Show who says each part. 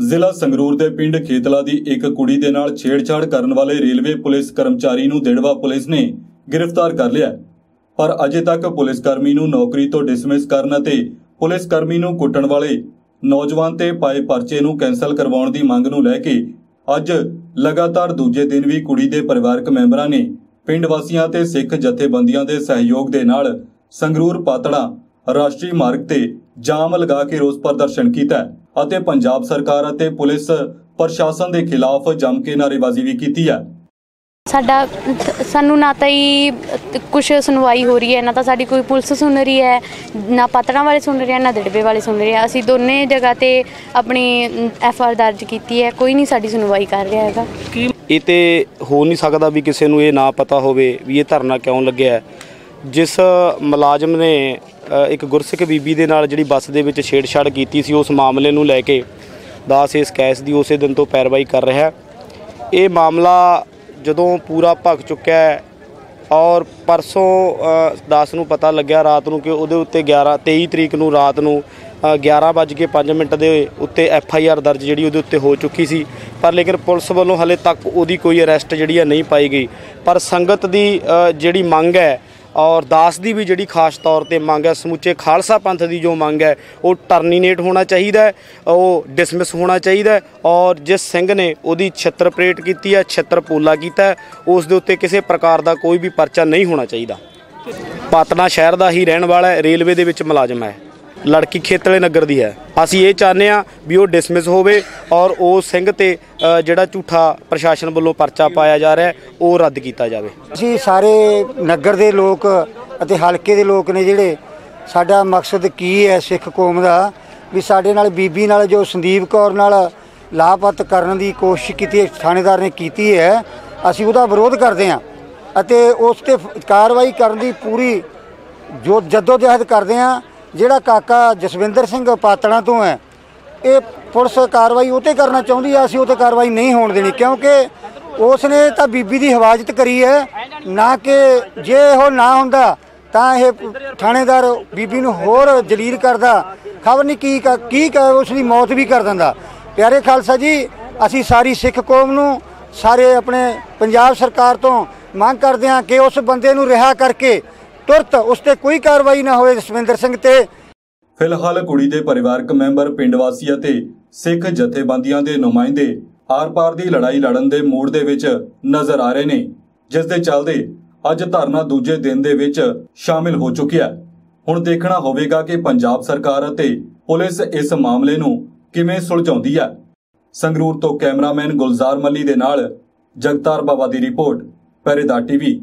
Speaker 1: ਜ਼ਿਲ੍ਹਾ ਸੰਗਰੂਰ ਦੇ ਪਿੰਡ ਖੇਤਲਾ ਦੀ ਇੱਕ ਕੁੜੀ ਦੇ ਨਾਲ ਛੇੜਛਾੜ ਕਰਨ ਵਾਲੇ ਰੇਲਵੇ ਪੁਲਿਸ ਕਰਮਚਾਰੀ ਨੂੰ ਦਿੜਵਾ ਪੁਲਿਸ ਨੇ ਗ੍ਰਿਫਤਾਰ ਕਰ ਲਿਆ ਪਰ ਅਜੇ ਤੱਕ ਪੁਲਿਸ ਕਰਮੀ ਨੂੰ ਨੌਕਰੀ ਤੋਂ ਡਿਸਮਿਸ ਕਰਨ ਅਤੇ ਪੁਲਿਸ ਕਰਮੀ ਨੂੰ ਕੁੱਟਣ ਵਾਲੇ ਨੌਜਵਾਨ ਤੇ ਪਾਏ ਪਰਚੇ ਨੂੰ ਕੈਂਸਲ ਕਰਵਾਉਣ ਦੀ ਮੰਗ ਨੂੰ ਲੈ ਕੇ ਅੱਜ ਲਗਾਤਾਰ ਦੂਜੇ ਦਿਨ ਵੀ ਕੁੜੀ ਦੇ ਪਰਿਵਾਰਕ ਮੈਂਬਰਾਂ ਨੇ ਪਿੰਡ ਵਾਸੀਆਂ ਤੇ ਸਿੱਖ ਜਥੇਬੰਦੀਆਂ ਦੇ ਸਹਿਯੋਗ ਦੇ ਨਾਲ ਸੰਗਰੂਰ ਪਾਤੜਾ ਰਾਸ਼ਟਰੀ ਮਾਰਗ ਤੇ ਜਾਮ ਲਗਾ ਕੇ ਰੋਸ ਪ੍ਰਦਰਸ਼ਨ ਕੀਤਾ ਅਤੇ ਪੰਜਾਬ ਸਰਕਾਰ ਅਤੇ ਪੁਲਿਸ ਪ੍ਰਸ਼ਾਸਨ ਦੇ ਖਿਲਾਫ ਜੰਮ ਕੇ ਨਾਅਰੇਬਾਜ਼ੀ ਵੀ ਕੀਤੀ ਹੈ।
Speaker 2: ਸਾਡਾ ਸਾਨੂੰ ਨਾ ਤਾਂ ਹੀ ਕੁਝ ਸੁਣਵਾਈ ਹੋ ਰਹੀ ਹੈ ਨਾ ਤਾਂ ਸਾਡੀ ਕੋਈ ਪੁਲਿਸ ਸੁਣ ਰਹੀ ਹੈ ਨਾ ਪਾਤੜਾਂ ਵਾਲੇ ਸੁਣ ਰਹੇ ਨਾ ਦੜਬੇ ਵਾਲੇ ਸੁਣ ਰਹੇ ਆ। ਅਸੀਂ ਦੋਨੇ ਜਗ੍ਹਾ ਤੇ ਆਪਣੀ ਐਫ ਆਰ ਦਰਜ ਕੀਤੀ ਹੈ ਕੋਈ ਨਹੀਂ ਸਾਡੀ ਸੁਣਵਾਈ ਕਰ ਰਿਹਾ ਹੈਗਾ।
Speaker 3: ਇਹ ਤੇ ਹੋ ਨਹੀਂ ਸਕਦਾ ਵੀ ਕਿਸੇ ਨੂੰ ਇਹ ਨਾ ਪਤਾ ਹੋਵੇ ਵੀ ਇਹ ਧਰਨਾ ਕਿਉਂ ਲੱਗਿਆ ਹੈ। ਜਿਸ ਮੁਲਾਜ਼ਮ ਨੇ ਇੱਕ ਗੁਰਸਿੱਖ ਬੀਬੀ ਦੇ ਨਾਲ ਜਿਹੜੀ ਬੱਸ ਦੇ ਵਿੱਚ ਛੇੜਛਾੜ ਕੀਤੀ ਸੀ ਉਸ ਮਾਮਲੇ ਨੂੰ ਲੈ ਕੇ ਦਾਸ ਇਸ ਕੈਸ ਦੀ ਉਸੇ ਦਿਨ ਤੋਂ ਪੈਰਵਾਈ ਕਰ ਰਿਹਾ ਹੈ। ਇਹ ਮਾਮਲਾ ਜਦੋਂ ਪੂਰਾ ਭਖ ਚੁੱਕਿਆ ਹੈ ਔਰ ਪਰਸੋਂ ਦਾਸ ਨੂੰ ਪਤਾ ਲੱਗਿਆ ਰਾਤ ਨੂੰ ਕਿ ਉਹਦੇ ਉੱਤੇ 11 23 ਤਰੀਕ ਨੂੰ ਰਾਤ ਨੂੰ ਅ, 11:05 ਮਿੰਟ ਦੇ ਉੱਤੇ ਐਫ ਆਈ ਆਰ ਦਰਜ ਜਿਹੜੀ ਉਹਦੇ ਉੱਤੇ ਹੋ ਚੁੱਕੀ ਸੀ। ਪਰ ਲੇਕਿਨ ਪੁਲਿਸ ਵੱਲੋਂ ਹਲੇ ਤੱਕ ਉਹਦੀ ਕੋਈ ਅਰੈਸਟ ਜਿਹੜੀ ਹੈ ਨਹੀਂ ਪਾਈ ਗਈ। ਪਰ ਸੰਗਤ ਦੀ ਜਿਹੜੀ ਮੰਗ ਹੈ ਔਰ ਦਾਸ ਦੀ ਵੀ ਜਿਹੜੀ ਖਾਸ ਤੌਰ ਤੇ ਮੰਗ ਹੈ, ਸਮੁੱਚੇ ਖਾਲਸਾ ਪੰਥ ਦੀ ਜੋ ਮੰਗ ਹੈ, ਉਹ ਟਰਮੀਨੇਟ ਹੋਣਾ ਚਾਹੀਦਾ ਹੈ, ਉਹ ਡਿਸਮਿਸ ਹੋਣਾ ਚਾਹੀਦਾ ਹੈ ਔਰ ਜਿਸ ਸਿੰਘ ਨੇ ਉਹਦੀ ਛਿੱਤਰ ਪਰੇਡ ਕੀਤੀ ਹੈ ਛਿੱਤਰ ਪੋਲਾ ਕੀਤਾ ਉਸ ਦੇ ਉੱਤੇ ਕਿਸੇ ਪ੍ਰਕਾਰ ਦਾ ਕੋਈ ਵੀ ਪਰਚਾ ਨਹੀਂ ਹੋਣਾ ਚਾਹੀਦਾ। ਪਾਤਨਾ ਸ਼ਹਿਰ ਦਾ ਹੀ ਰਹਿਣ ਵਾਲਾ ਹੈ, ਰੇਲਵੇ ਦੇ ਵਿੱਚ ਮੁਲਾਜ਼ਮ ਹੈ। ਲੜਕੀ ਖੇਤਲੇ ਨਗਰ ਦੀ ਹੈ। ਅਸੀਂ ਇਹ ਚਾਹੁੰਦੇ ਆ ਵੀ ਉਹ ਡਿਸਮਿਸ ਹੋਵੇ ਔਰ ਉਹ ਸਿੰਘ ਤੇ ਜਿਹੜਾ ਝੂਠਾ ਪ੍ਰਸ਼ਾਸਨ ਵੱਲੋਂ ਪਰਚਾ ਪਾਇਆ ਜਾ ਰਿਹਾ ਉਹ ਰੱਦ ਕੀਤਾ ਜਾਵੇ।
Speaker 4: ਅਸੀਂ ਸਾਰੇ ਨਗਰ ਦੇ ਲੋਕ ਅਤੇ ਹਲਕੇ ਦੇ ਲੋਕ ਨੇ ਜਿਹੜੇ, ਸਾਡਾ ਮਕਸਦ ਕੀ ਹੈ ਸਿੱਖ ਕੌਮ ਦਾ? ਵੀ ਸਾਡੇ ਨਾਲ ਬੀਬੀ ਨਾਲ ਜੋ ਸੰਦੀਪ ਕੌਰ ਨਾਲ ਲਾਪਤ ਕਰਨ ਦੀ ਕੋਸ਼ਿਸ਼ ਕੀਤੀ ਥਾਣੇਦਾਰ ਨੇ ਕੀਤੀ ਹੈ, ਅਸੀਂ ਉਹਦਾ ਵਿਰੋਧ ਕਰਦੇ ਹਾਂ ਅਤੇ ਉਸ ਤੇ ਕਾਰਵਾਈ ਕਰਨ ਦੀ ਪੂਰੀ ਜੋ ਜਦੋਜਹਿਦ ਕਰਦੇ ਹਾਂ ਜਿਹੜਾ ਕਾਕਾ ਜਸਵਿੰਦਰ ਸਿੰਘ ਪਾਤਣਾ ਤੋਂ ਹੈ, ਇਹ ਪੁਲਿਸ ਕਾਰਵਾਈ ਉਹ ਤੇ ਕਰਨਾ ਚਾਹੁੰਦੀ ਆ, ਅਸੀਂ ਉਹ ਤੇ ਕਾਰਵਾਈ ਨਹੀਂ ਹੋਣ ਦੇਣੀ, ਕਿਉਂਕਿ ਉਸ ਨੇ ਤਾਂ ਬੀਬੀ ਦੀ ਹਿਫਾਜ਼ਤ ਕਰੀ ਹੈ, ਨਾ ਕਿ ਜੇ ਉਹ ਨਾ ਹੁੰਦਾ ਤਾਂ ਇਹ ਥਾਣੇਦਾਰ ਬੀਬੀ ਨੂੰ ਹੋਰ ਜਲੀਲ ਕਰਦਾ, ਖਬਰ ਨਹੀਂ ਕੀ ਕ- ਕੀ ਕ- ਉਸ ਦੀ ਮੌਤ ਵੀ ਕਰ ਦਿੰਦਾ। ਪਿਆਰੇ ਖਾਲਸਾ ਜੀ, ਅਸੀਂ ਸਾਰੀ ਸਿੱਖ ਕੌਮ ਨੂੰ, ਸਾਰੇ ਆਪਣੇ ਪੰਜਾਬ ਸਰਕਾਰ ਤੋਂ ਮੰਗ ਕਰਦੇ ਹਾਂ ਕਿ ਉਸ ਬੰਦੇ ਨੂੰ ਰਿਹਾ ਕਰਕੇ ਤੁਰਤ ਉਸ ਤੇ ਕੋਈ ਕਾਰਵਾਈ ਨਾ ਹੋਵੇ ਜਸਵਿੰਦਰ ਸਿੰਘ ਤੇ।
Speaker 1: ਫਿਲਹਾਲ ਕੁੜੀ ਦੇ ਪਰਿਵਾਰਕ ਮੈਂਬਰ, ਪਿੰਡ ਵਾਸੀ ਅਤੇ ਸਿੱਖ ਜਥੇਬੰਦੀਆਂ ਦੇ ਨੁਮਾਇੰਦੇ ਆਰ-ਪਾਰ ਦੀ ਲੜਾਈ ਲੜਨ ਦੇ ਮੂਡ ਦੇ ਵਿੱਚ ਨਜ਼ਰ ਆ ਰਹੇ ਨੇ, ਜਿਸ ਦੇ ਚੱਲਦੇ ਅੱਜ ਧਰਨਾ ਦੂਜੇ ਦਿਨ ਦੇ ਵਿੱਚ ਸ਼ਾਮਿਲ ਹੋ ਚੁੱਕਿਆ ਹੁਣ ਦੇਖਣਾ ਹੋਵੇਗਾ ਕਿ ਪੰਜਾਬ ਸਰਕਾਰ ਅਤੇ ਪੁਲਿਸ ਇਸ ਮਾਮਲੇ ਨੂੰ ਕਿਵੇਂ ਸੁਲਝਾਉਂਦੀ ਹੈ। ਸੰਗਰੂਰ ਤੋਂ ਕੈਮਰਾਮੈਨ ਗੁਲਜ਼ਾਰ ਮੱਲੀ ਦੇ ਨਾਲ ਜਗਤਾਰ ਬਾਵਾ ਦੀ ਰਿਪੋਰਟ ਪਹਿਰੇਦਾਰ ਟੀਵੀ।